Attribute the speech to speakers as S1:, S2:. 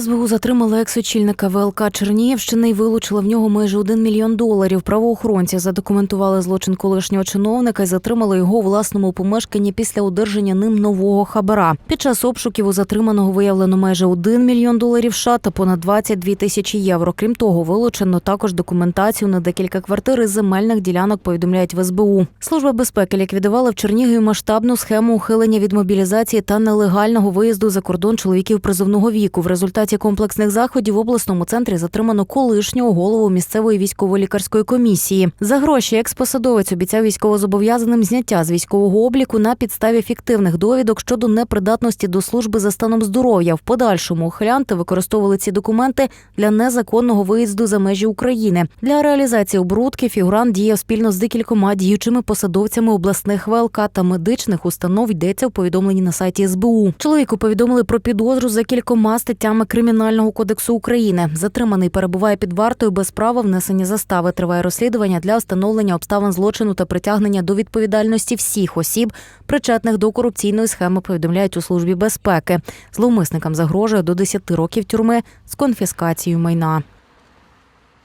S1: СБУ затримала екс-очільника ВЛК Чернігівщини і вилучила в нього майже 1 мільйон доларів. Правоохоронці задокументували злочин колишнього чиновника і затримали його у власному помешканні після одержання ним нового хабара. Під час обшуків у затриманого виявлено майже 1 мільйон доларів США та понад 22 тисячі євро. Крім того, вилучено також документацію на декілька квартир із земельних ділянок. Повідомляють в СБУ. Служба безпеки ліквідувала в Чернігові масштабну схему ухилення від мобілізації та нелегального виїзду за кордон чоловіків призовного віку. В результаті комплексних заходів в обласному центрі затримано колишнього голову місцевої військово-лікарської комісії. За гроші експосадовець обіцяв військовозобов'язаним зняття з військового обліку на підставі фіктивних довідок щодо непридатності до служби за станом здоров'я. В подальшому ухилянти використовували ці документи для незаконного виїзду за межі України. Для реалізації оборудки фігурант діяв спільно з декількома діючими посадовцями обласних ВЛК та медичних установ. Йдеться в повідомленні на сайті СБУ. Чоловіку повідомили про підозру за кількома статтями Кримінального кодексу України. Затриманий перебуває під вартою без права внесення застави. Триває розслідування для встановлення обставин злочину та притягнення до відповідальності всіх осіб, причетних до корупційної схеми. Повідомляють у службі безпеки. Зловмисникам загрожує до 10 років тюрми з конфіскацією майна.